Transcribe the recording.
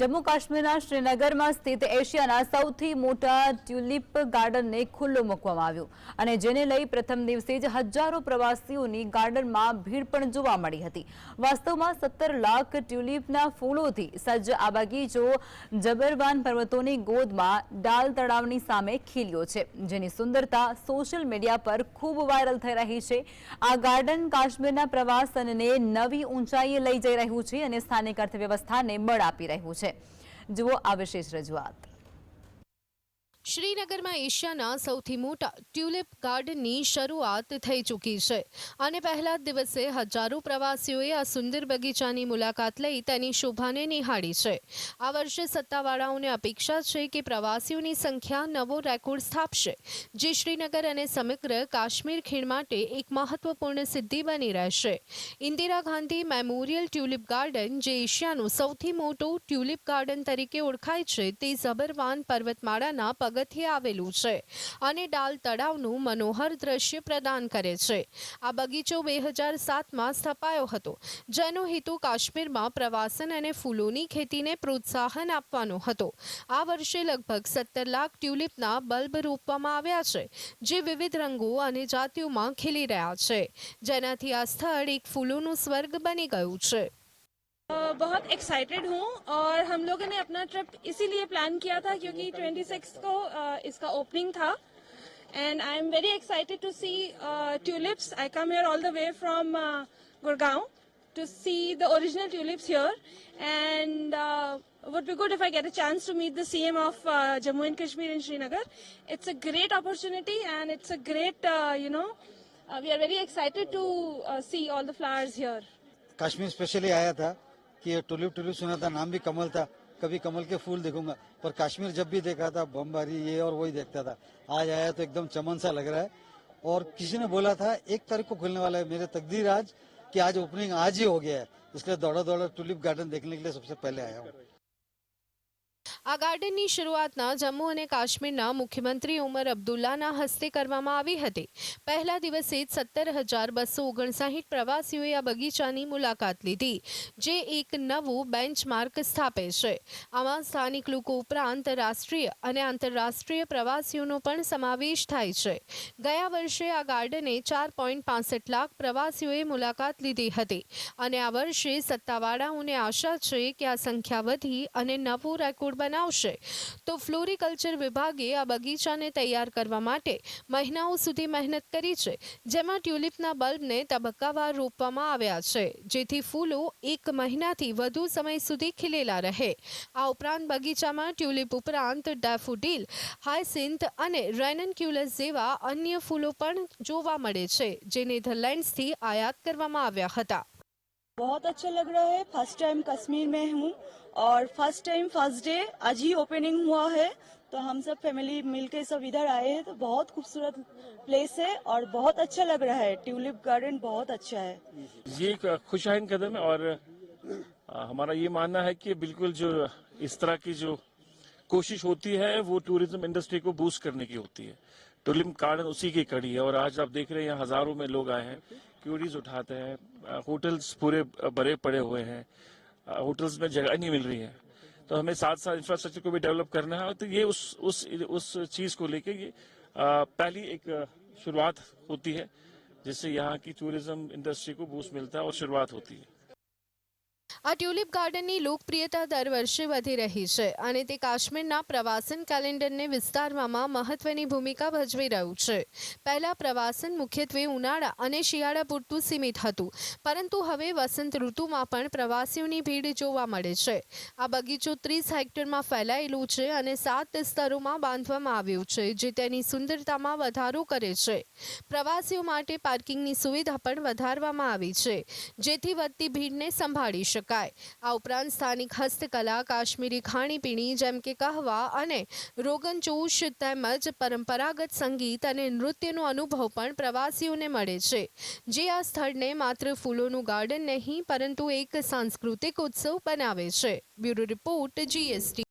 જમ્મુ કાશ્મીરના શ્રીનગરમાં સ્થિત એશિયાના સૌથી મોટા ટ્યુલિપ ગાર્ડનને ખુલ્લો મૂકવામાં આવ્યો અને જેને લઈ પ્રથમ દિવસે જ હજારો પ્રવાસીઓની ગાર્ડનમાં ભીડ પણ જોવા મળી હતી. વાસ્તવમાં સત્તર લાખ ટ્યુલિપના ફૂલોથી સજ્જ આ બગીચો જબરવાન પર્વતોની ગોદમાં ડાલ તળાવની સામે ખીલ્યો છે, જેની સુંદરતા સોશિયલ મીડિયા પર ખૂબ વાયરલ થઈ રહી છે. આ ગાર્ડન કાશ્મીરના પ્રવાસનને નવી ઊંચાઈએ લઈ જઈ રહ્યું છે અને સ્થાનિક અર્થવ્યવસ્થાને બળ આપી રહ્યું છે. જુઓ આ વિશેષ રજૂઆત. શ્રીનગરમાં એશિયાના સૌથી મોટા ટ્યુલિપ ગાર્ડનની શરૂઆત થઈ ચૂકી છે અને પહેલા દિવસે હજારો પ્રવાસીઓએ આ સુંદર બગીચાની મુલાકાત લઈ તેની શોભાને નિહાળી છે. આ વર્ષે સત્તાવાળાઓને અપેક્ષા છે કે પ્રવાસીઓની સંખ્યા નવો રેકોર્ડ સ્થાપશે, જે શ્રીનગર અને સમગ્ર કાશ્મીર ખીણ માટે એક મહત્વપૂર્ણ સિદ્ધિ બની રહેશે. Indira Gandhi memorial tulip garden, જે એશિયાનું સૌથી મોટું ટ્યુલિપ ગાર્ડન તરીકે ઓળખાય છે, તે ઝબરવાન પર્વતમાળાના પગથિયે આવેલું છે અને ડાલ તળાવનું મનોહર દ્રશ્ય પ્રદાન કરે છે. આ બગીચો બે હજાર સાતમાં સ્થપાયો હતો, જેનો હેતુ કાશ્મીરમાં પ્રવાસન અને ફૂલોની ખેતીને પ્રોત્સાહન આપવાનો હતો. આ વર્ષે લગભગ સત્તર લાખ ટ્યુલિપના બલ્બ રોપવામાં આવ્યા છે, જે વિવિધ રંગો અને જાતિઓમાં ખીલી રહ્યા છે. જેનાથી આ સ્થળ એક ફૂલોનું સ્વર્ગ બની ગયું છે. बहुत एक्साइटेड हूँ और हम लोगों ने अपना ट्रिप इसीलिए प्लान किया था क्योंकि 26 को अ, इसका ओपनिंग था and I am very excited to see tulips I come here all the way from Gurgaon to see the original tulips here and uh, would be good if I get a chance to meet the CM of uh, Jammu and Kashmir in Srinagar. It's a great opportunity and it's a great, uh, you know, uh, we are very excited to uh, see all the flowers here. Kashmir specially आया था कि ये tulip tulip सुना था, नाम भी कमल था, कभी कमल के फूल देखूँगा। पर कश्मीर जब भी देखा था, बमबारी, ये और वही देखता था। आज आया तो एकदम चमन सा लग रहा है। और किसी ने बोला था, एक तारीख को खुलने वाला है मेरे तकदीर आज, कि आज ओपनिंग आज ही हो गया है। इसलिए दौड़ा दौड़ा टुलिप गार्डन देखने के लिए सबसे पहले आया हूँ। આ ગાર્ડનની શરૂઆતના જમ્મુ અને કાશ્મીરના મુખ્યમંત્રી ઉમર અબ્દુલ્લાના હસ્તે કરવામાં આવી હતી. પહેલા દિવસે જ સત્તર હજાર બસો ઓગણસાઠ પ્રવાસીઓએ આ બગીચાની મુલાકાત લીધી, જે એક નવું બેન્ચમાર્ક સ્થાપે છે. આમાં સ્થાનિક લોકો ઉપરાંત રાષ્ટ્રીય અને આંતરરાષ્ટ્રીય પ્રવાસીઓનો પણ સમાવેશ થાય છે. ગયા વર્ષે આ ગાર્ડને ચાર પોઈન્ટ પાસઠ લાખ પ્રવાસીઓએ મુલાકાત લીધી હતી અને આ વર્ષે સત્તાવાળાઓને આશા છે કે આ સંખ્યા વધી અને નવું રેકોર્ડ બનાવશે. તો ફ્લોરિકલ્ચર વિભાગે આ બગીચાને તૈયાર કરવા માટે મહિનાઓ સુધી મહેનત કરી છે, જેમાં ટ્યુલિપના બલ્બને તબક્કાવાર રોપવામાં આવ્યા છે, જેથી ફૂલો એક મહિનાથી વધુ સમય સુધી ખીલેલા રહે. આ ઉપરાંત બગીચામાં ટ્યુલિપ ઉપરાંત ડેફોડિલ હાયસિન્થ અને રેનનક્યુલસ જેવા અન્ય ફૂલો પણ જોવા મળે છે જે નેધરલેન્ડ્સથી આયાત કરવામાં આવ્યા હતા. बहुत अच्छा लग रहा है। फ़र्स्ट टाइम कश्मीर में हूँ और फ़र्स्ट टाइम फ़र्स्ट डे आज ही ओपनिंग हुआ है। तो हम सब फैमिली मिलके सब इधर आए हैं। तो बहुत खूबसूरत प्लेस है और बहुत अच्छा लग रहा है। ट्यूलिप गार्डन बहुत अच्छा है। ये एक खुशहाइन कदम है और हमारा ये मानना है कि बिल्कुल जो इस तरह की जो कोशिश होती है, वो टूरिज़्म इंडस्ट्री को बूस्ट करने की होती है। टूरिज़्म गार्डन उसी की कड़ी है। और आज आप देख रहे हैं, यहाँ हज़ारों में लोग आए हैं, क्यूरीज उठाते हैं होटल्स पूरे भरे पड़े हुए हैं होटल्स में जगह नहीं मिल रही है। तो हमें साथ साथ इंफ्रास्ट्रक्चर को भी डेवलप करना है तो ये उस उस उस चीज़ को लेके ये पहली एक शुरुआत होती है, जिससे यहाँ की टूरिज़्म इंडस्ट्री को बूस्ट मिलता है और शुरुआत होती है। આ ટ્યુલિપ ગાર્ડનની લોકપ્રિયતા દર વર્ષે વધી રહી છે અને તે કાશ્મીરના પ્રવાસન કેલેન્ડરને વિસ્તારવામાં મહત્વની ભૂમિકા ભજવી રહ્યું છે. પહેલા પ્રવાસન મુખ્યત્વે ઉનાળા અને શિયાળા પૂરતું સીમિત હતું, પરંતુ હવે વસંત ઋતુમાં પણ પ્રવાસીઓની ભીડ જોવા મળે છે. આ બગીચો ત્રીસ હેક્ટરમાં ફેલાયેલું છે અને સાત સ્તરોમાં બાંધવામાં આવ્યું છે, જે તેની સુંદરતામાં વધારો કરે છે. પ્રવાસીઓ માટે પાર્કિંગની સુવિધા પણ વધારવામાં આવી છે, જેથી વધતી ભીડને સંભાળી શકાય. આ ઉપરાંત સ્થાનિક હસ્તકલા, કાશ્મીરી ખાણીપીણી જેમ કે કહવા અને રોગનચોશ તેમજ પરંપરાગત સંગીત અને નૃત્યનો અનુભવ પણ પ્રવાસીઓને મળે છે. જે આ સ્થળને માત્ર ફૂલોનું ગાર્ડન નહીં, પરંતુ એક સાંસ્કૃતિક ઉત્સવ બનાવે છે. Bureau report GST.